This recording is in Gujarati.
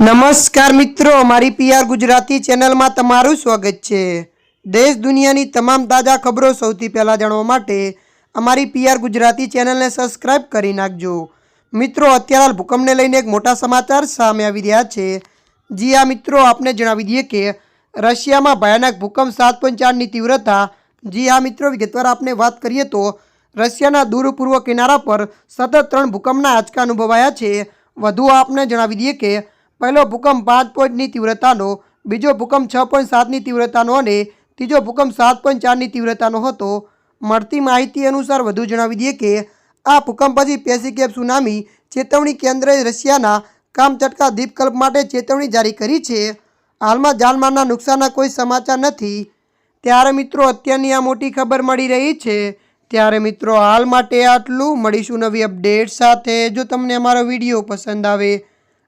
નમસ્કાર મિત્રો મારી પીઆર ગુજરાતી ચેનલમાં તમારું સ્વાગત છે. દેશ દુનિયાની તમામ તાજા ખબરો સૌથી પહેલાં જાણવા માટે અમારી પીઆર ગુજરાતી ચેનલને સબસ્ક્રાઇબ કરી નાખજો. મિત્રો, અત્યારે ભૂકંપને લઈને એક મોટા સમાચાર સામે આવી રહ્યા છે. જી આ મિત્રો, આપને જણાવી દઈએ કે રશિયામાં ભયાનક ભૂકંપ સાત પોઈન્ટ ચારની તીવ્રતા. જી આ મિત્રો, વિગતવાર આપણે વાત કરીએ તો રશિયાના દૂર પૂર્વ કિનારા પર સતત ત્રણ ભૂકંપના આંચકા અનુભવાયા છે. વધુ આપને જણાવી દઈએ કે પહેલો ભૂકંપ પાંચ પોઈન્ટની તીવ્રતાનો, બીજો ભૂકંપ છ પોઈન્ટ સાતની તીવ્રતાનો અને ત્રીજો ભૂકંપ સાત પોઈન્ટ ચારની તીવ્રતાનો હતો. મળતી માહિતી અનુસાર વધુ જણાવી દઈએ કે, આ ભૂકંપ પછી પેસિકેપ સુનામી ચેતવણી કેન્દ્રએ રશિયાના કામચટકા દ્વીપકલ્પ માટે ચેતવણી જારી કરી છે. હાલમાં જાનમાલના નુકસાનના કોઈ સમાચાર નથી. ત્યારે મિત્રો, અત્યારની આ મોટી ખબર મળી રહી છે. ત્યારે મિત્રો, હાલ માટે આટલું. મળીશું નવી અપડેટ સાથે. જો તમને અમારો વીડિયો પસંદ આવે